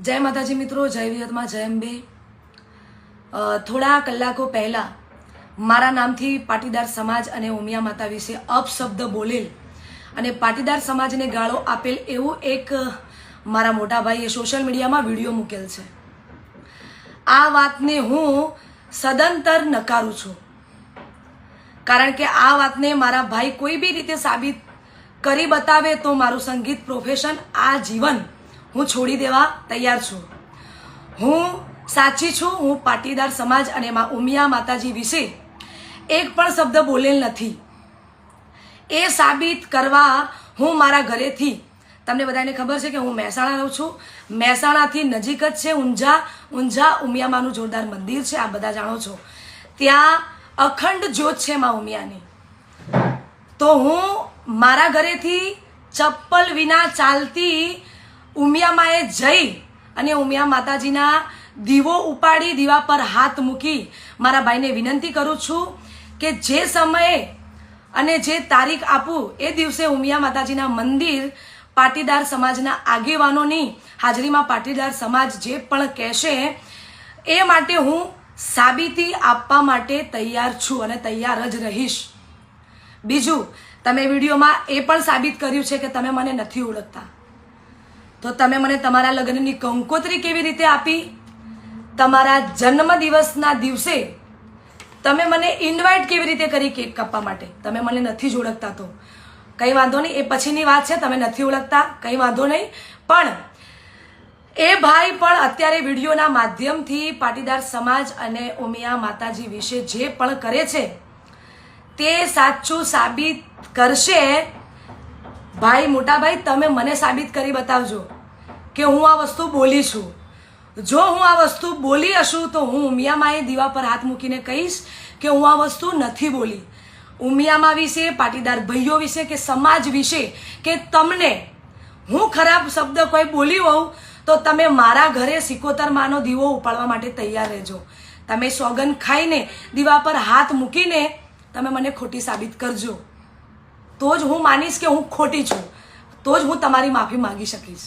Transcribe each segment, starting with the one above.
જય માતાજી મિત્રો, જય વિહતમાં જય અંબે. થોડા કલાકો પહેલાં મારા નામથી પાટીદાર સમાજ અને ઉમિયા માતા વિશે અપશબ્દ બોલેલ અને પાટીદાર સમાજને ગાળો આપેલ એવું એક મારા મોટા ભાઈએ સોશિયલ મીડિયામાં વીડિયો મૂકેલ છે. આ વાતને હું સદંતર નકારું છું. કારણ કે આ વાતને મારા ભાઈ કોઈ બી રીતે સાબિત કરી બતાવે તો મારું સંગીત પ્રોફેશન આ જીવન હું છોડી દેવા તૈયાર છું. હું સાચી છું, હું પાટીદાર સમાજ અને મા ઉમિયા માતાજી વિશે એક પણ શબ્દ બોલેલ નથી. એ સાબિત કરવા હું મારા ઘરેથી, તમને બધાને ખબર છે કે હું મહેસાણા રહું છું. મહેસાણાથી નજીક જ છે ઊંઝા ઊંઝા ઉમિયામાનું જોરદાર મંદિર છે આ બધા જાણો છો. ત્યાં અખંડ જ્યોત છે મા ઉમિયાની. તો હું મારા ઘરેથી ચપ્પલ વિના ચાલતી ઉમિયામાએ જઈ અને ઉમિયા માતાજીના દીવો ઉપાડી, દીવા પર હાથ મૂકી મારા ભાઈને વિનંતી કરું છું કે જે સમયે અને જે તારીખ આપું, એ દિવસે ઉમિયા માતાજીના મંદિર પાટીદાર સમાજના આગેવાનોની હાજરીમાં પાટીદાર સમાજ જે પણ કહેશે, એ માટે હું સાબિતી આપવા માટે તૈયાર છું અને તૈયાર જ રહીશ. બીજું, તમે વિડીયોમાં એ પણ સાબિત કર્યું છે કે તમે મને નથી ઓળખતા. તો તમે મને તમારા લગ્નની કંકોત્રી કેવી રીતે આપી? તમારા જન્મદિવસના દિવસે તમે મને ઇન્વાઇટ કેવી રીતે કરી કેક કાપવા માટે? તમે મને નથી જ ઓળખતા તો. કંઈ વાંધો નહીં, એ પછીની વાત છે, તમે નથી ઓળખતા, કંઈ વાંધો નહીં. પણ એ ભાઈ પણ અત્યારે વિડીયોના માધ્યમથી પાટીદાર સમાજ અને ઉમિયા માતાજી વિશે જે પણ કરે છે, તે સાચું સાબિત કરશે ભાઈ મોટા ભાઈ તમે મને સાબિત કરી બતાવજો કે હું આ વસ્તુ બોલી છું. જો હું આ વસ્તુ બોલી હશું તો હું ઉમિયામાએ દીવા પર હાથ મૂકીને કહીશ કે હું આ વસ્તુ નથી બોલી. ઉમિયામાં વિશે, પાટીદાર ભાઈઓ વિશે કે સમાજ વિશે કે તમને હું ખરાબ શબ્દ કોઈ બોલી હોઉં તો તમે મારા ઘરે સિકોતર માનો દીવો ઉપાડવા માટે તૈયાર રહેજો. તમે સોગન ખાઈને દીવા પર હાથ મૂકીને તમે મને ખોટી સાબિત કરજો. તો જ હું માનીશ કે હું ખોટી છું. તો જ હું તમારી માફી માગી શકીશ.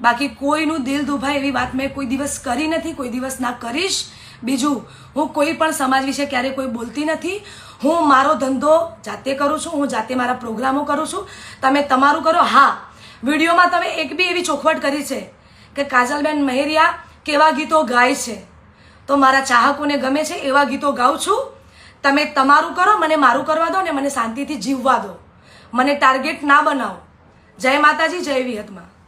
બાકી કોઈનું દિલ દુભાય એવી વાત મેં કોઈ દિવસ કરી નથી, કોઈ દિવસ ના કરીશ. બીજું, હું કોઈ પણ સમાજ વિશે ક્યારે કોઈ બોલતી નથી. હું મારો ધંધો જાતે કરું છું, હું જાતે મારા પ્રોગ્રામો કરું છું. તમે તમારું કરો. હા, વિડીયોમાં તમે એક બી એવી ચોખવટ કરી છે કે કાજલબેન મહેરિયા કેવા ગીતો ગાય છે. તો મારા ચાહકોને ગમે છે એવા ગીતો ગાઉં છું. તમે તમારું કરો, મને મારું કરવા દો ને મને શાંતિથી જીવવા દો. મને ટાર્ગેટ ના બનાવો. જય માતાજી, જય વિહતમાં.